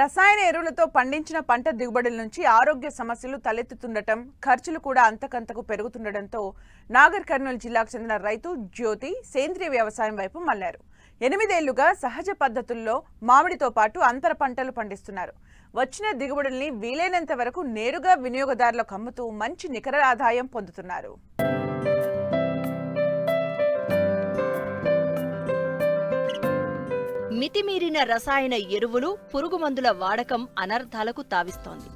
రసాయన ఎరువులతో పండించిన పంట దిగుబడుల నుంచి ఆరోగ్య సమస్యలు తలెత్తుతుండటం ఖర్చులు కూడా అంతకంతకు పెరుగుతుండటంతో నాగర్ కర్నూలు జిల్లాకు చెందిన రైతు జ్యోతి సేంద్రియ వ్యవసాయం వైపు మళ్ళారు. ఎనిమిదేళ్ళుగా సహజ పద్ధతుల్లో మామిడితో పాటు అంతర పంటలు పండిస్తున్నారు. వచ్చిన దిగుబడుల్ని వీలైనంత వరకు నేరుగా వినియోగదారులకు అమ్ముతూ మంచి నికర ఆదాయం పొందుతున్నారు. మితిమీరిన రసాయన ఎరువులు పురుగుమందుల వాడకం అనర్థాలకు తావిస్తోంది.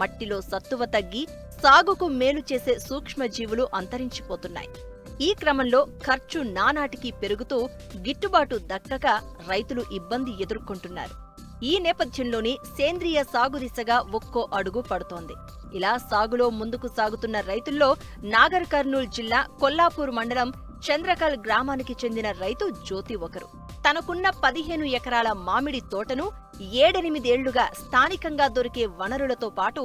మట్టిలో సత్తువ తగ్గి సాగుకు మేలు చేసే సూక్ష్మజీవులు అంతరించిపోతున్నాయి. ఈ క్రమంలో ఖర్చు నానాటికి పెరుగుతూ గిట్టుబాటు దక్కక రైతులు ఇబ్బంది ఎదుర్కొంటున్నారు. ఈ నేపథ్యంలోనే సేంద్రియ సాగు దిశగా ఒక్కో అడుగు పడుతోంది. ఇలా సాగులో ముందుకు సాగుతున్న రైతుల్లో నాగర్ కర్నూల్ జిల్లా కొల్లాపూర్ మండలం చంద్రకల్ గ్రామానికి చెందిన రైతు జ్యోతి ఒకరు. తనకున్న పదిహేను ఎకరాల మామిడి తోటను ఏడెనిమిదేళ్ళుగా స్థానికంగా దొరికే వనరులతో పాటు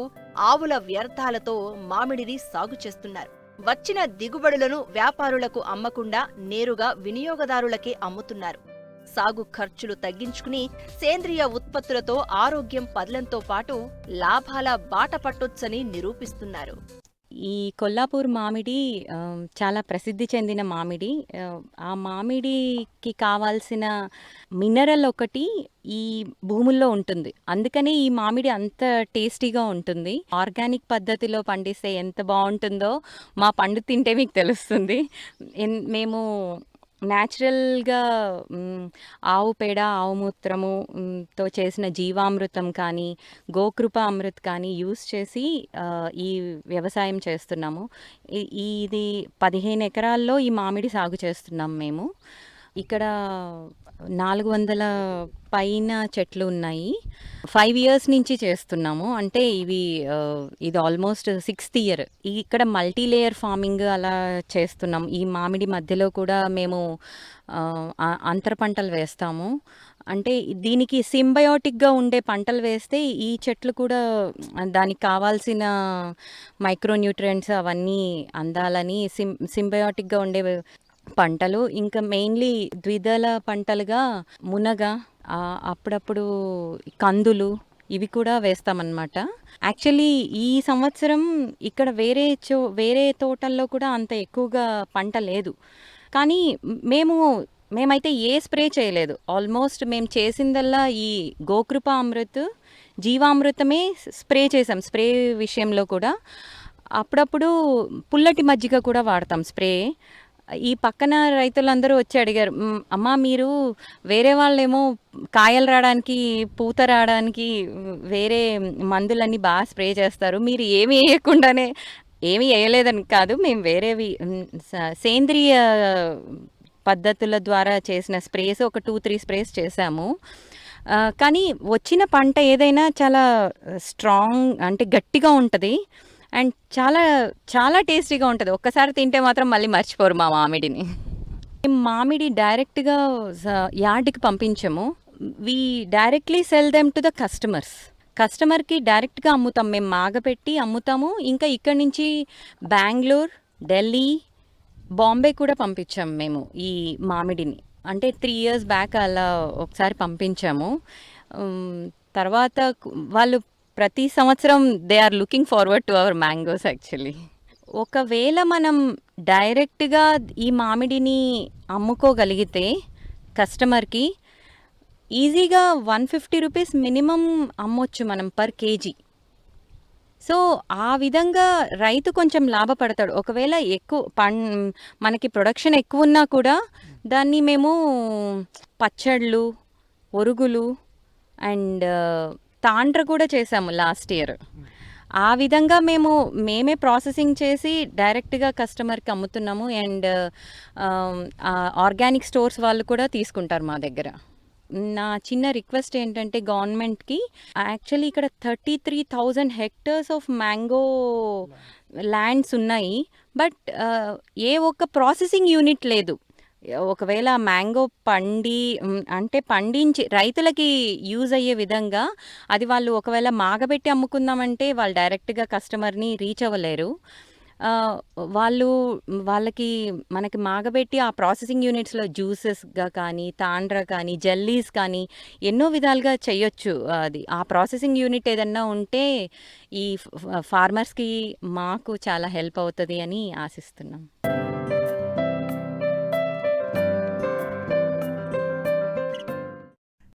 ఆవుల వ్యర్థాలతో మామిడిని సాగు చేస్తున్నారు. వచ్చిన దిగుబడులను వ్యాపారులకు అమ్మకుండా నేరుగా వినియోగదారులకే అమ్ముతున్నారు. సాగు ఖర్చులు తగ్గించుకుని సేంద్రియ ఉత్పత్తులతో ఆరోగ్యం పదలంతో పాటు లాభాల బాట పట్టొచ్చని నిరూపిస్తున్నారు. ఈ కొల్లాపూర్ మామిడి చాలా ప్రసిద్ధి చెందిన మామిడి. ఆ, ఆ మామిడికి కావాల్సిన మినరల్ ఒకటి ఈ భూముల్లో ఉంటుంది. అందుకనే ఈ మామిడి అంత టేస్టీగా ఉంటుంది. ఆర్గానిక్ పద్ధతిలో పండిస్తే ఎంత బాగుంటుందో మా పండు తింటే మీకు తెలుస్తుంది. ఎన్- మేము న్యాచురల్గా ఆవు పేడ ఆవు మూత్రము తో చేసిన జీవామృతం కానీ గోకృప అమృత్ కానీ యూస్ చేసి ఈ వ్యవసాయం చేస్తున్నాము. ఈ- ఇది పదిహేను ఎకరాల్లో ఈ మామిడి సాగు చేస్తున్నాం మేము. ఇక్కడ నాలుగు వందల పైన చెట్లు ఉన్నాయి. ఫైవ్ ఇయర్స్ నుంచి చేస్తున్నాము. అంటే ఇవి ఇది ఆల్మోస్ట్ సిక్స్త్ ఇయర్. ఇక్కడ మల్టీ లేయర్ ఫార్మింగ్ అలా చేస్తున్నాం. ఈ మామిడి మధ్యలో కూడా మేము అంతర పంటలు వేస్తాము. అంటే దీనికి సింబయోటిక్గా ఉండే పంటలు వేస్తే ఈ చెట్లు కూడా దానికి కావాల్సిన మైక్రోన్యూట్రియంట్స్ అవన్నీ అందాలని సిం సింబయోటిక్గా ఉండే పంటలు ఇంకా మెయిన్లీ ద్విదళ పంటలుగా మునగ అప్పుడప్పుడు కందులు ఇవి కూడా వేస్తామన్నమాట. యాక్చువల్లీ ఈ సంవత్సరం ఇక్కడ వేరే చో వేరే తోటల్లో కూడా అంత ఎక్కువగా పంట లేదు. కానీ మేము మేమైతే ఏ స్ప్రే చేయలేదు. ఆల్మోస్ట్ మేము చేసిందల్లా ఈ గోకృప అమృత్ జీవామృతమే స్ప్రే చేసాం స్ప్రే విషయంలో కూడా. అప్పుడప్పుడు పుల్లటి మజ్జిగ కూడా వాడతాం స్ప్రే. ఈ పక్కన రైతులందరూ వచ్చి అడిగారు అమ్మ అమ్మా మీరు వేరే వాళ్ళేమో కాయలు రావడానికి పూత రావడానికి వేరే మందులన్నీ బాగా స్ప్రే చేస్తారు. మీరు ఏమి వేయకుండానే ఏమి వేయలేదని కాదు మేము వేరేవి సేంద్రియ పద్ధతుల ద్వారా చేసిన స్ప్రేస్ ఒక టూ త్రీ స్ప్రేస్ చేశాము. కానీ వచ్చిన పంట ఏదైనా చాలా స్ట్రాంగ్ అంటే గట్టిగా ఉంటుంది. అండ్ చాలా చాలా టేస్టీగా ఉంటుంది. ఒక్కసారి తింటే మాత్రం మళ్ళీ మర్చిపోరు మా మామిడిని. మామిడి డైరెక్ట్గా యార్డ్కి పంపించము. We directly sell them to the customers. కస్టమర్కి డైరెక్ట్గా అమ్ముతాం. మేము మాగపెట్టి అమ్ముతాము. ఇంకా ఇక్కడి నుంచి బెంగళూరు ఢిల్లీ బాంబే కూడా పంపించాము మేము ఈ మామిడిని. అంటే త్రీ ఇయర్స్ బ్యాక్ అలా ఒకసారి పంపించాము. తర్వాత వాళ్ళు ప్రతి సంవత్సరం they are looking forward to our mangoes actually. ఒకవేళ మనం డైరెక్ట్గా ఈ మామిడిని అమ్ముకోగలిగితే కస్టమర్కి ఈజీగా వన్ ఫిఫ్టీ రూపీస్ మినిమం అమ్మొచ్చు మనం పర్ కేజీ. సో ఆ విధంగా రైతు కొంచెం లాభపడతాడు. ఒకవేళ ఎక్కువ పం మనకి ప్రొడక్షన్ ఎక్కువ ఉన్నా కూడా దాన్ని మేము పచ్చళ్ళు ఒరుగులు అండ్ తాండ్ర కూడా చేసాము లాస్ట్ ఇయర్. ఆ విధంగా మేము మేమే ప్రాసెసింగ్ చేసి డైరెక్ట్గా కస్టమర్కి అమ్ముతున్నాము అండ్ ఆర్గానిక్ స్టోర్స్ వాళ్ళు కూడా తీసుకుంటారు మా దగ్గర. నా చిన్న రిక్వెస్ట్ ఏంటంటే గవర్నమెంట్కి యాక్చువల్లీ ఇక్కడ thirty three thousand hectares of mango lands ఉన్నాయి బట్ ఏ ఒక్క ప్రాసెసింగ్ యూనిట్ లేదు. ఒకవేళ మ్యాంగో పండి అంటే పండించి రైతులకి యూజ్ అయ్యే విధంగా అది వాళ్ళు ఒకవేళ మాగబెట్టి అమ్ముకుందామంటే వాళ్ళు డైరెక్ట్గా కస్టమర్ని రీచ్ అవ్వలేరు వాళ్ళు వాళ్ళకి మనకి మాగబెట్టి ఆ ప్రాసెసింగ్ యూనిట్స్‌లో జ్యూసెస్‌గా కానీ, తాండ్ర కానీ, జెల్లీస్ కానీ ఎన్నో విధాలుగా చేయొచ్చు అది. ఆ ప్రాసెసింగ్ యూనిట్ ఏదన్నా ఉంటే ఈ ఫార్మర్స్‌కి మాకు చాలా హెల్ప్ అవుతుంది అని ఆశిస్తున్నాం.